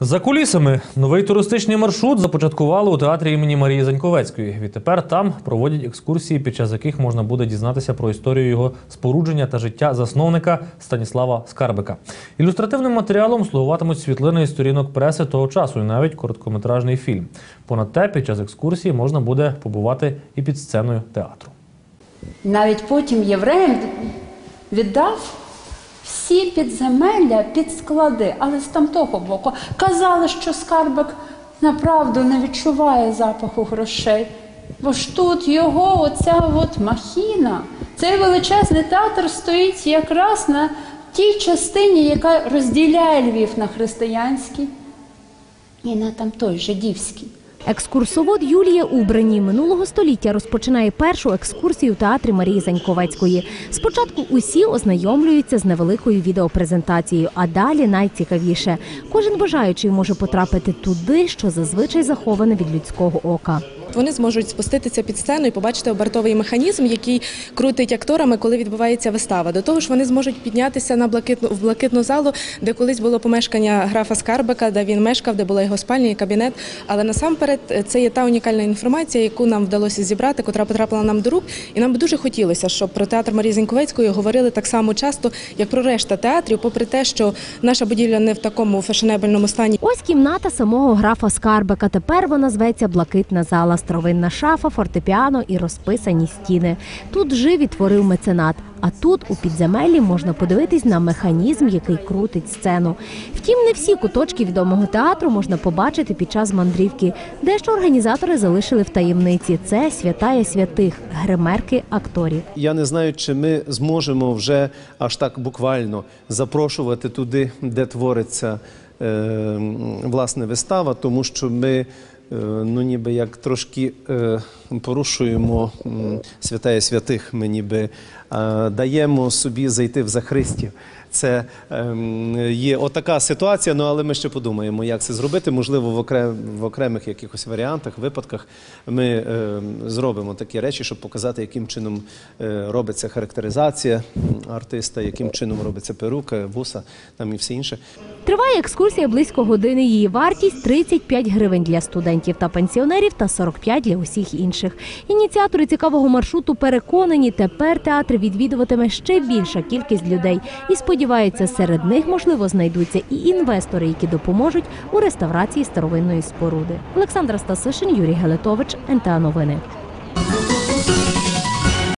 За кулісами новий туристичний маршрут започаткували у театрі імені Марії Заньковецької. Відтепер там проводять екскурсії, під час яких можна буде дізнатися про історію його спорудження та життя засновника Станіслава Скарбика. Ілюстративним матеріалом слугуватимуть світлини із сторінок преси того часу, і навіть короткометражний фільм. Понад те, під час екскурсії можна буде побувати і під сценою театру. Навіть потім євреям віддав всі підземелля під склади, але з тамтого боку казали, що скарбик направду не відчуває запаху грошей. Бо ж тут його оця от махіна, цей величезний театр стоїть якраз на тій частині, яка розділяє Львів на християнський і на там той жидівський. Екскурсовод Юлія Убрані минулого століття розпочинає першу екскурсію в театрі Марії Заньковецької. Спочатку усі ознайомлюються з невеликою відеопрезентацією, а далі найцікавіше. Кожен бажаючий може потрапити туди, що зазвичай заховане від людського ока. Вони зможуть спуститися під сцену і побачити обертовий механізм, який крутить акторами, коли відбувається вистава. До того ж, вони зможуть піднятися на блакитну в блакитну залу, де колись було помешкання графа Скарбика, де він мешкав, де була його спальня і кабінет. Але насамперед е, це є та унікальна інформація, яку нам вдалося зібрати, котра потрапила нам до рук. І нам би дуже хотілося, щоб про театр Марії Зіньковецької говорили так само часто, як про решта театрів, попри те, що наша будівля не в такому фешенебельному стані. Ось кімната самого графа Скарбика. Тепер вона зветься Блакитна зала, старовинна шафа, фортепіано і розписані стіни. Тут жив і творив меценат. А тут у підземеллі можна подивитись на механізм, який крутить сцену. Втім, не всі куточки відомого театру можна побачити під час мандрівки. Дещо організатори залишили в таємниці. Це святая святих, гримерки акторів. Я не знаю, чи ми зможемо вже аж так буквально запрошувати туди, де твориться е, власне вистава, тому що ми. Е, Ну, ніби як трошки е, порушуємо святає святих, ми ніби даємо собі зайти в захристів. Це ем, є отака ситуація, ну але ми ще подумаємо, як це зробити. Можливо, в, окрем, в окремих якихось варіантах, випадках ми ем, зробимо такі речі, щоб показати, яким чином е, робиться характеризація артиста, яким чином робиться перука, вуса там і все інше. Триває екскурсія близько години. Її вартість 35 гривень для студентів та пенсіонерів та 45 для усіх інших. Ініціатори цікавого маршруту переконані, тепер театр відвідуватиме ще більша кількість людей і сподіваються, серед них можливо знайдуться і інвестори, які допоможуть у реставрації старовинної споруди. Олександра Стасишин, Юрій Гелетович, НТА Новини.